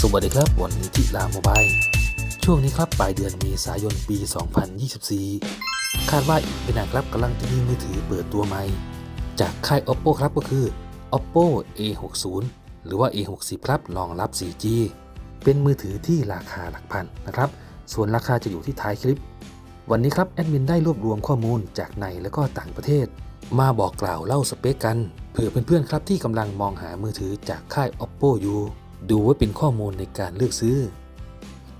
สวัสดีครับวันนี้ที่ลาโมบายช่วงนี้ครับปลายเดือนเมษายนปี 2024 คาดว่าอีกไม่นานครับกำลังจะมีมือถือเปิดตัวใหม่ จากค่าย oppo ครับก็คือ oppo a60 หรือว่า a60 ครับรองรับ 4G เป็นมือถือที่ราคาหลักพันนะครับ ส่วนราคาจะอยู่ที่ท้ายคลิป วันนี้ครับแอดมินได้รวบรวมข้อมูลจากในและก็ต่างประเทศ มาบอกกล่าวเล่าสเปคกันเผื่อเพื่อนๆครับที่กำลังมองหามือถือจากค่าย oppo อยู่ดูไว้เป็นข้อมูลในการเลือกซื้อ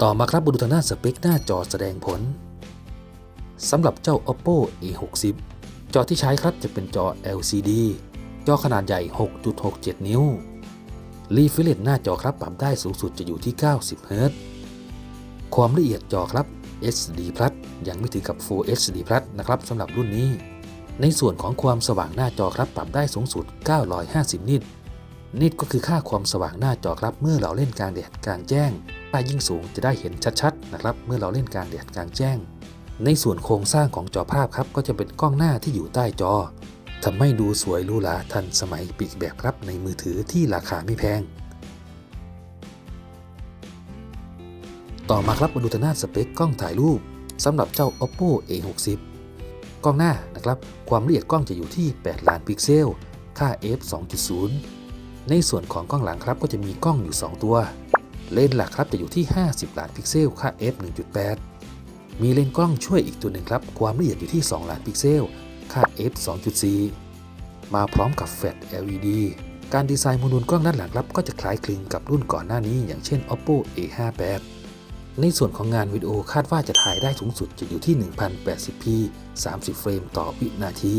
ต่อมาครับมาดูทางด้าสเปคหน้าจอแสดงผลสำหรับเจ้า oppo a60 จอที่ใช้ครับจะเป็นจอ LCD จอขนาดใหญ่ 6.67 นิ้ว รีเฟรชหน้าจอครับปรับได้สูงสุดจะอยู่ที่ 90 Hz ความละเอียดจอครับ HD Plus ยังไม่ถึงกับ Full HD Plus นะครับสำหรับรุ่นนี้ ในส่วนของความสว่างหน้าจอครับปรับได้สูงสุด 950 นิต นิตก็คือค่าความสว่างหน้าจอครับเมื่อเราเล่นกลางแดดกลางแจ้งถ้ายิ่งสูงจะได้เห็นชัดๆนะครับเมื่อเราเล่นกลางแดดกลางแจ้ง ในส่วนโครงสร้างของจอภาพครับก็จะเป็นกล้องหน้าที่อยู่ใต้จอทำให้ดูสวยหรูหราทันสมัยปีกแบบครับในมือถือที่ราคาไม่แพง ต่อมาครับมาดูทางด้านสเปคกล้องถ่ายรูปสำหรับเจ้า oppo a60 กล้องหน้านะครับ ความละเอียดกล้องจะอยู่ที่ 8 ล้านพิกเซล ค่า f 2.0 ในส่วนของกล้องหลังครับก็จะมีกล้องอยู่ 2 ตัว เลนส์หลักครับจะอยู่ที่ 50 ล้านพิกเซล ค่า f 1.8 มีเลนส์กล้องช่วยอีกตัวหนึ่งครับ ความละเอียดอยู่ที่ 2 ล้านพิกเซล ค่า f 2.4 มาพร้อมกับแฟลช LED การดีไซน์โมดูลกล้องด้านหลังครับก็จะคล้ายคลึงกับรุ่นก่อนหน้านี้ อย่างเช่น oppo a58 ในส่วนของงานวิดีโอคาดว่าจะถ่ายได้สูงสุดจะอยู่ที่ 1080p 30 เฟรมต่อวินาที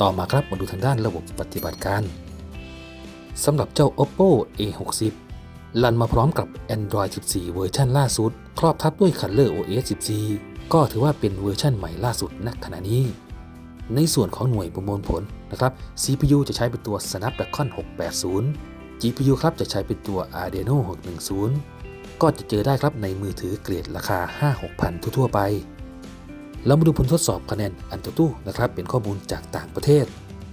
ต่อมาครับมาดูทางด้านระบบปฏิบัติการสำหรับเจ้า oppo a60 ลันมาพร้อมกับ Android 14 เวอร์ชันล่าสุด ครอบทับด้วย Color OS 14 ก็ถือว่าเป็นเวอร์ชันใหม่ล่าสุดณขณะนี้ ในส่วนของหน่วยประมวลผลนะครับ CPU จะใช้เป็นตัว Snapdragon 680 GPU ครับจะใช้เป็นตัว Adreno 610 ก็จะเจอได้ครับในมือถือเกรดราคา 5-6,000 ทั่วๆไป เรามาดูผลทดสอบคะแนนอันตตู้นะครับเป็นข้อมูลจากต่างประเทศ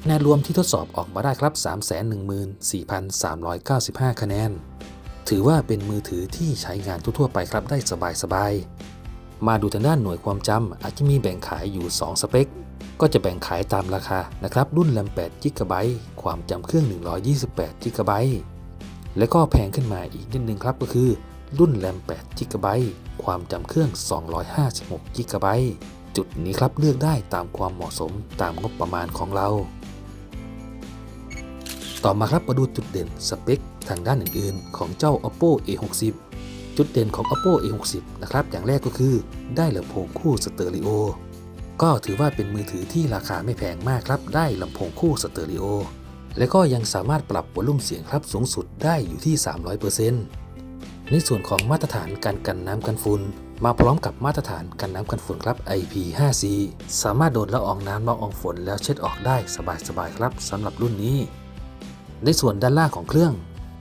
คะแนนรวมที่ทดสอบออกมาได้ครับ 314,395 คะแนน ถือว่าเป็นมือถือที่ใช้งานทั่วๆไปครับได้สบายๆ มาดูทางด้านหน่วยความจำอาจจะมีแบ่งขายอยู่ 2 สเปค ก็จะแบ่งขายตามราคานะครับ รุ่นแรม8 g b ความจำเครื่อง 128 g b และก็แพงขึ้นมาอีกนิดนึงครับก็คือ รุ่นแรม8 g b ความจำเครื่อง 256 g b จุดนี้ครับเลือกได้ตามความเหมาะสมตามงบประมาณของเรา ต่อมาครับมาดูจุดเด่นสเปคทางด้านอื่นๆ ของเจ้า oppo a60 จุดเด่นของ oppo a60 นะครับ อย่างแรกก็คือได้ลำโพงคู่สเตอริโอ ก็ถือว่าเป็นมือถือที่ราคาไม่แพงมากครับ ได้ลำโพงคู่สเตอริโอ และก็ยังสามารถปรับวอลลุ่มเสียงครับสูงสุดได้อยู่ที่ 300%ในส่วนของมาตรฐานการกันน้ำกันฝุ่นมาพร้อมกับมาตรฐานกันน้ำกันฝุ่นครับ IP5C สามารถโดนละอองน้ำละอองฝนแล้วเช็ดออกได้สบายๆครับสำหรับรุ่นนี้ ในส่วนด้านล่างของเครื่อง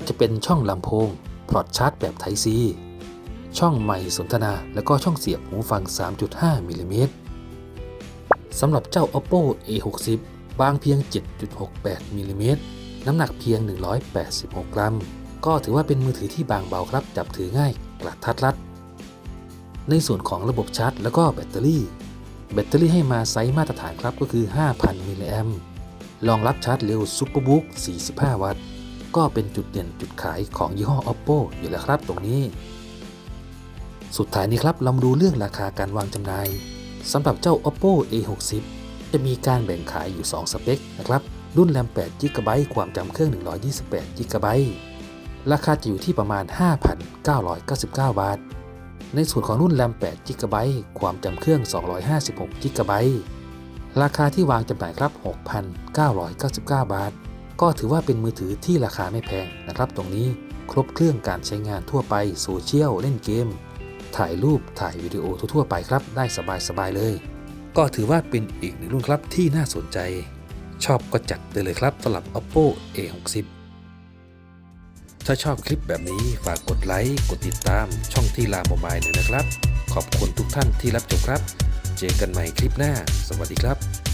จะเป็นช่องลำโพง พอตชาร์จแบบ Type C ช่องไมค์สนทนา และก็ช่องเสียบหูฟัง 3.5 มิลลิเมตรสำหรับเจ้า oppo a60 บางเพียง 7.68 มิลลิเมตร น้ำหนักเพียง 186 กรัม ก็ถือว่าเป็นมือถือที่บางเบาครับ จับถือง่ายกระทัดรัด ในส่วนของระบบชาร์จ และก็แบตเตอรี่ แบตเตอรี่ให้มาไซส์มาตรฐานครับก็คือ 5,000 มิลลิแอมรองรับชาร์จเร็ว Superbook 45 วัตต์ ก็เป็นจุดเด่นจุดขายของยี่ห้อ oppo อยู่แล้วครับตรงนี้ สุดท้ายนี้ครับเรามาดูเรื่องราคาการวางจำหน่ายสำหรับเจ้า oppo a60 จะมีการแบ่งขายอยู่ 2 สเปคนะครับรุ่นแรม8 g b ความจำเครื่อง 128 g b ราคาจะอยู่ที่ประมาณ 5,999 บาท ในส่วนของรุ่นแรม8 g b ความจำเครื่อง 256 g b ราคาที่วางจำหน่ายครับ 6,999 บาท ก็ถือว่าเป็นมือถือที่ราคาไม่แพงนะครับ ตรงนี้ครบเครื่องการใช้งานทั่วไปโซเชียลเล่นเกม ถ่ายรูปถ่ายวิดีโอทั่วๆไปครับ ได้สบายๆเลย ก็ถือว่าเป็นอีกหนึ่งรุ่นครับที่น่าสนใจ ชอบก็จัดไปเลยครับสำหรับ oppo a60 ถ้าชอบคลิปแบบนี้ฝากกดไลค์กดติดตามช่องที่ลาโมบายหน่อยนะครับ ขอบคุณทุกท่านที่รับชมครับ เจอกันใหม่คลิปหน้า สวัสดีครับ